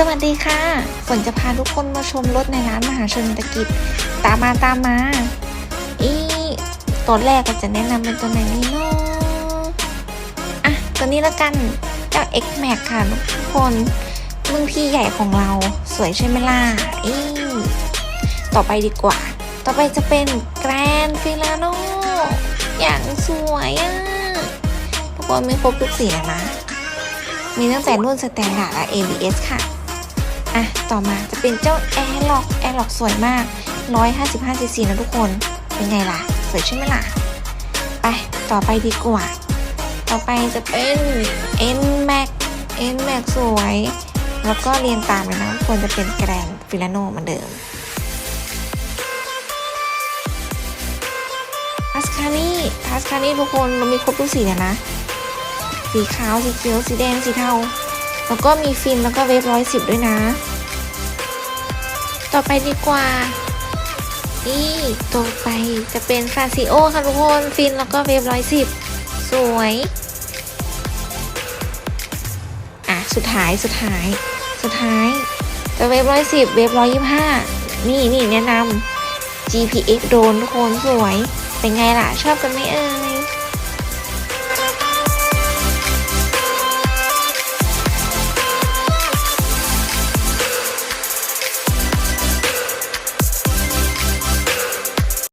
สวัสดีค่ะฝนจะพาทุกคนมาชมรถในร้านมหาชนตะกิจตามมาตามมา อีตัวแรกก็จะแนะนำเป็นตัวไหนนี่เนาะอะ ตัวนี้ละกัน เจ้า X Max ค่ะทุกคนรุ่นพี่ใหญ่ของเราสวยใช่ไหมล่ะอีต่อไปดีกว่า ต่อไปจะเป็น Grand Filano อย่างสวยอะทุกคนไม่ครบทุกสีนะ มีตั้งแต่รุ่นสแตนดาร์ดและ ABS ค่ะ อะ ต่อมาจะเป็นเจ้า Airlock Airlock สวยมาก155 cc นะทุกคน เป็นไงล่ะ สวยใช่ไหมล่ะ ไป ต่อไปดีกว่า ต่อไปจะเป็น N Max N Max สวย แล้วก็เรียงตามเลยนะทุกคนจะเป็นแกรนฟิลาโนเหมือนเดิมทัสคานี่ทัสคานี่ทุกคนมันมีครบทุกสีเลยนะ สีขาว สีเขียว สีแดง สีเทา แล้วก็มีฟินแล้วก็เวฟร้อยสิบด้วยนะ ต่อไปดีกว่า นี่ต่อไปจะเป็นฟาซิโอค่ะทุกคนฟินแล้วก็เวฟร้อยสิบสวย อะ สุดท้ายสุดท้าย สุดท้ายจะเวฟร้อยสิบเวฟร้อยยี่ห้านี่นี่แนะนำ GPX โดนทุกคนสวย เป็นไงล่ะ ชอบกันไหมเอ่ย